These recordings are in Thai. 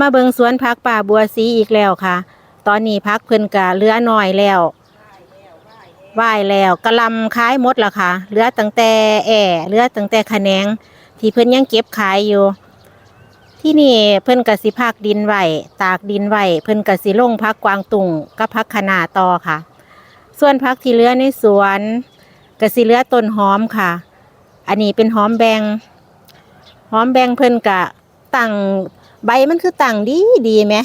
มาเบิงสวนพักป่าบัวสีอีกแล้วค่ะ ตอนนี้พักเพิ่นกะเหลือน้อยแล้วว่ายแล้วกระลำขายหมดแล้วค่ะ เหลือตั้งแต่แอ่เหลือตั้งแต่ขแหนง ที่เพิ่นยังเก็บขายอยู่ ที่นี่เพิ่นกะสิพักดินไหวตากดินไหวเพิ่นกะสิลงพักกวางตุงกับพักคะนาต่อค่ะ ส่วนพักที่เหลือในสวนกะสิเหลือต้นหอมค่ะ อันนี้เป็นหอมแบงหอมแบงเพิ่นกะตั้ง ใบมันคือตั้งดีดีไหม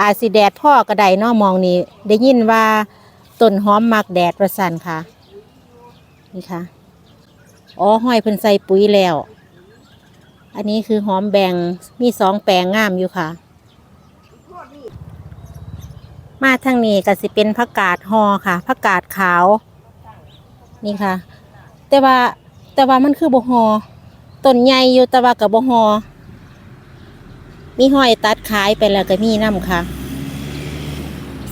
อาสิแดดพ่อก็ได้เนอมองนี่ได้ยินว่าต้นหอมมักแดดประสันค่ะ นี่ค่ะ อ๋อห้อยเพิ่นใส่ปุ๋ยแล้ว อันนี้คือหอมแบงมีสองแปลงงามอยู่ค่ะ มาทางนี้ก็สิเป็นผักกาดหอค่ะผักกาดขาว นี่ค่ะ แต่ว่าแต่ว่ามันคือบ่หอต้นใหญ่อยู่แต่ว่ากับบ่หอ มีห้อยตัดขายไปแล้วก็มีน้ำค่ะ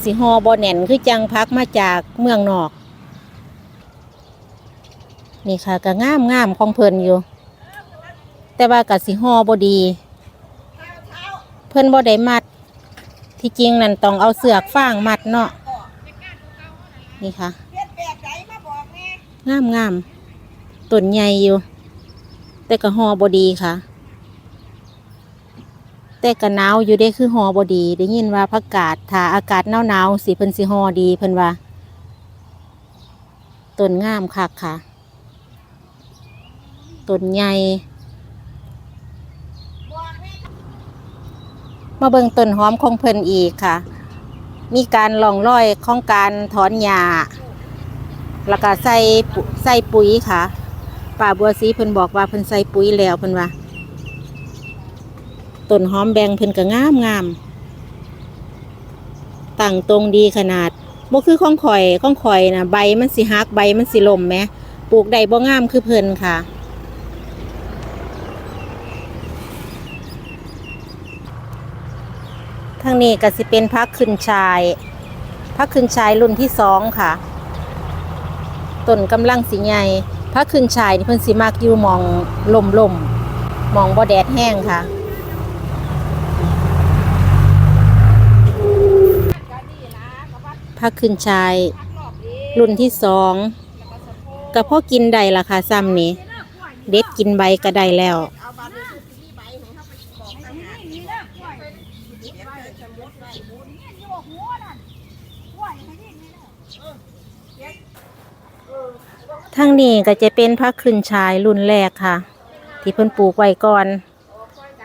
สิหอบ่แน่นคือจังพักมาจากเมืองนอก นี่ค่ะก็งามงามของเพลินอยู่ แต่ว่ากับสิหอบ่ดี เพิ่นบ่ได้มัด ที่จริงนั่นต้องเอาเสือกฟางมัดเนาะนี่ค่ะงามงามต้นใหญ่อยู่ แต่ก็หอบอดีค่ะ แต่ก็หนาวอยู่ได้คือหอบอดี ได้ยินว่าพักกาศถ้าอากาศหนาวหนาวสิเพิ่นสิหอดีเพิ่นว่าต้นงามคักค่ะต้นใหญ่มาเบิ่งต้นหอมของเพิ่นอีกค่ะ มีการล่องรอยของการถอนหญ้าแล้วก็ใส่ใส่ปุ๋ยค่ะป่าบัวสีเพิ่นบอกว่าเพิ่นใส่ปุ๋ยแล้วเพิ่นว่า ต้นหอมแบงเพิ่นก็งามงามตั้งตรงดีขนาดบ่คือข้องข่อยข้องข่อยนะใบมันสิหักใบมันสิล่มแหมปลูกได้บ่งามคือเพิ่นค่ะทางนี้ก็สิเป็นพักขึ้นชายพักขึ้นชายรุ่นที่สองค่ะต้นกำลังสีใหญ่พระขึ้นชายนี่เพิ่นสิมักอยู่มองลมลมมองบ่แดดแห้งค่ะ พระขึ้นชาย รุ่นที่สองก็พอกินได้ละค่ะซ้ำนี่เด็ดกินใบก็ได้แล้วทางนี้ก็จะเป็นพักขึ้นชายรุ่นแรกค่ะ ที่เพิ่นปลูกไว้ก่อน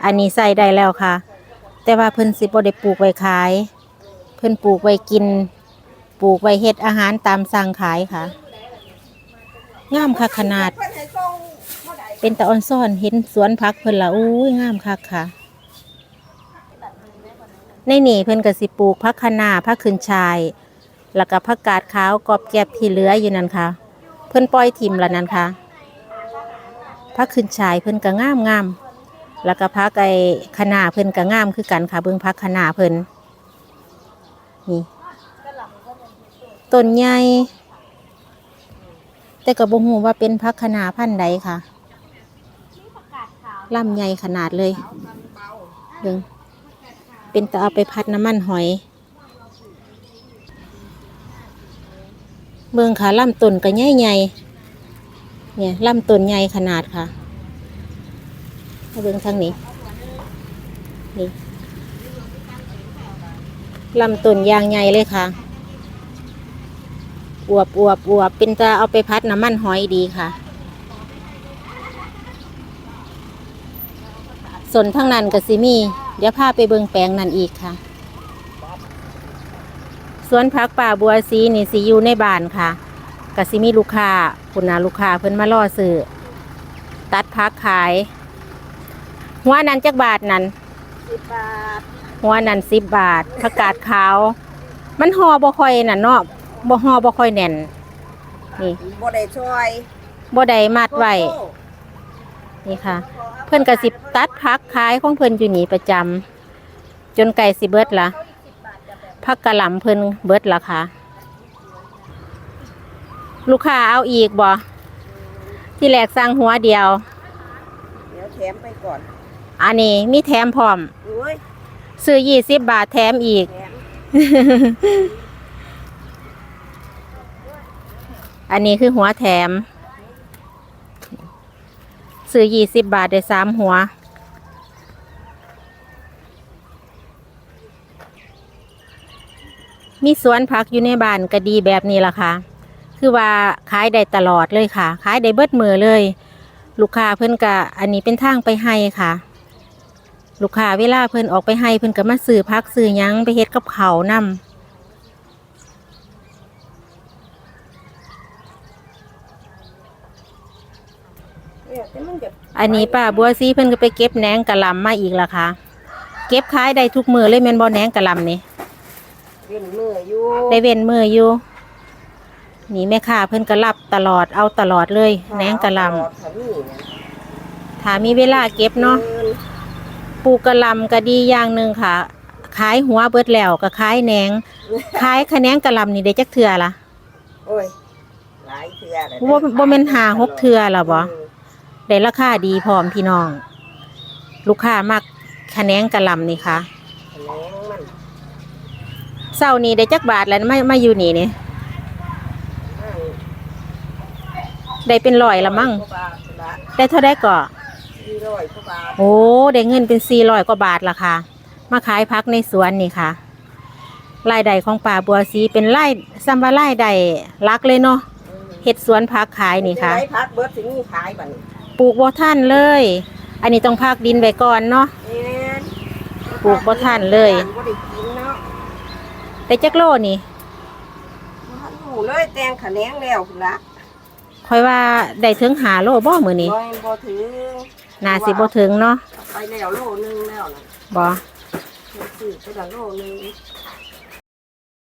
อันนี้ใส่ได้แล้วค่ะ แต่ว่าเพิ่นสิบ่ได้ปลูกไว้ขาย เพิ่นปลูกไว้กิน ปลูกไว้เฮ็ดอาหารตามสั่งขายค่ะ งามค่ะขนาด เป็นตะออนซ่อนเห็นสวนพักเพิ่นละอุ้ยงามคักค่ะ ในนี่เพิ่นก็สิปลูกพักคะนาพักขึ้นชาย แล้วก็ผักกาดขาวกรอบแก็บที่เหลืออยู่นั่นค่ะ เพิ่นปล่อยทิมแล้วนั่นค่ะพักขึ้นชายเพิ่นก็งามงามแล้วก็พักไอ้คะนาเพิ่นก็งามคือกันค่ะเบิ่งพักคะนาเพิ่นนี่ ต้นใหญ่แต่ก็บ่ฮู้ว่าเป็นพักคะนาพันธ์ใดค่ะลำใหญ่ขนาดเลยเบิ่งเป็นตะเอาไปพัดน้ำมันหอย เบิ่งค่ะลำต้นก็ใหญ่ใหญ่เนี่ยลำต้นใหญ่ขนาดค่ะมาเบิ่งทางนี้นี่ลำต้นยางใหญ่เลยค่ะ อวบอวบอวบเป็นตาเอาไปพัดน้ำมันหอยดีค่ะ ส่วนทางนั้นก็สิมี เดี๋ยวพาไปเบิ่งแปลงนั่นอีกค่ะ สวนพักป่าบัวสีนี่สิอยู่ในบ้านค่ะก็สิมีลูกค้าคุณนาลูกค้าเพิ่นมาล่อซื้อตัดพักขาย หัวนั้นจักบาทนั้นสิบบาทหัวนั้นสิบบาทผักกาดขาว มันห่อบ่ค่อยน่ะเนาะ บ่ห่อบ่ค่อยแน่น นี่บ่ได้ช่วยบ่ได้มัดไว้นี่ค่ะ เพิ่นก็สิตัดพักขายของเพิ่นอยู่นี่ประจำจนไก่สิเบิดละพักกะหล่ำเพิ่นเบิดละค่ะ ลูกค้าเอาอีกบ่ที่แรกสั่งหัวเดียว เดี๋ยวแถมไปก่อน อันนี้มีแถมพร้อมโอ้ยซื้อยี่สิบบาทแถมอีก แถม อันนี้คือหัวแถม ซื้อยี่สิบบาทได้สามหัว มีสวนผักอยู่ในบ้านก็ดีแบบนี้ล่ะค่ะ คือว่าขายได้ตลอดเลยค่ะ ขายได้เบิดมือเลย ลูกค้าเพิ่นก็อันนี้เป็นทางไปให้ค่ะ ลูกค้าเวลาเพิ่นออกไปให้เพิ่นก็มาซื้อพักซื้อยังไปเฮ็ดกับเขาวนำ เนี่ยแต่มันจะ อันนี้ป้าบัวซีเพิ่นก็ไปเก็บแหนงกะหล่ำมาอีกละค่ะ เก็บขายได้ทุกมือเลยแม่นบ่แหนงกะหล่ำนี่เวียนมืออยู่ได้เว้นมืออยู่นี่แม่ค้าเพิ่นก็รับตลอดเอาตลอดเลยแหนงกะหล่ำตลอดค่ะนี่นะถ้ามีเวลาเก็บเนาะปลูกกะหล่ำก็ดีอย่างหนึ่งค่ะขายหัวเบิดแล้วก็ขายแหนงขายคะแนงกะหล่ำนี่ได้จักเทื่อละโอ้ยหลายเทื่อแล้วบ่บ่แม่นหาหกเทื่อแล้วบ่อืม ได้ราคาดีพร้อมพี่น้อง ลูกค้ามักคะแนงกะหล่ำนี่ค่ะแหนงมันเศร้านี้ได้จักบาทแล้วมามาอยู่นี่นี่อืมได้เป็นร้อยละมั้งกว่าบาทละได้เท่าได้ก็สี่ร้อยกว่าบาทโอ้ได้เงินเป็นสี่ร้อยกว่าบาทละค่ะ มาขายพักในสวนนี่ค่ะรายได้ของป่าบัวสีเป็นรายซัมบารายได้หลักเลยเนาะอืมเฮ็ดสวนพักขายนี่ค่ะจะได้พักเบิดถึงนี่ขายบัดนี้ป ลูกบ่ทันเลย อันนี้ต้องพักดินไว้ก่อนเนาะแม่นปลูกบ่ทันเลย บ่ได้กินเนาะได้จักโลนี่บ่ทันหูเลยแตงขะแหนงแล้วพุ่นละค่อยว่าได้ถึงหาโลบ่มื้อนี้บ่บ่ถึงน่าสิบ่ถึงเนาะไปแล้วโลนึงแล้วนะบ่ ซื้อไปละโลนึง